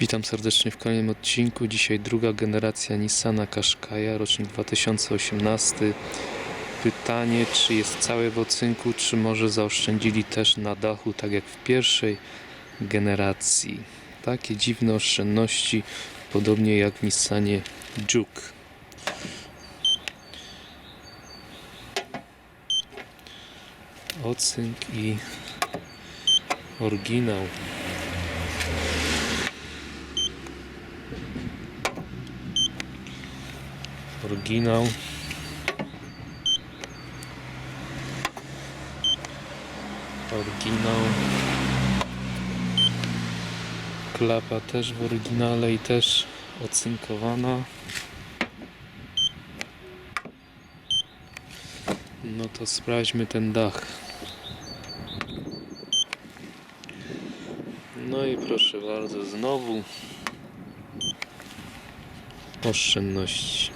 Witam serdecznie w kolejnym odcinku. Dzisiaj druga generacja Nissana Qashqai'a, rocznik 2018. Pytanie, czy jest całe w ocynku, czy może zaoszczędzili też na dachu, tak jak w pierwszej generacji. Takie dziwne oszczędności, podobnie jak w Nissanie Juke. Ocynk i oryginał. Oryginał. Oryginał. Klapa też w oryginale i też ocynkowana. No to sprawdźmy ten dach. No i proszę bardzo, znowu oszczędności.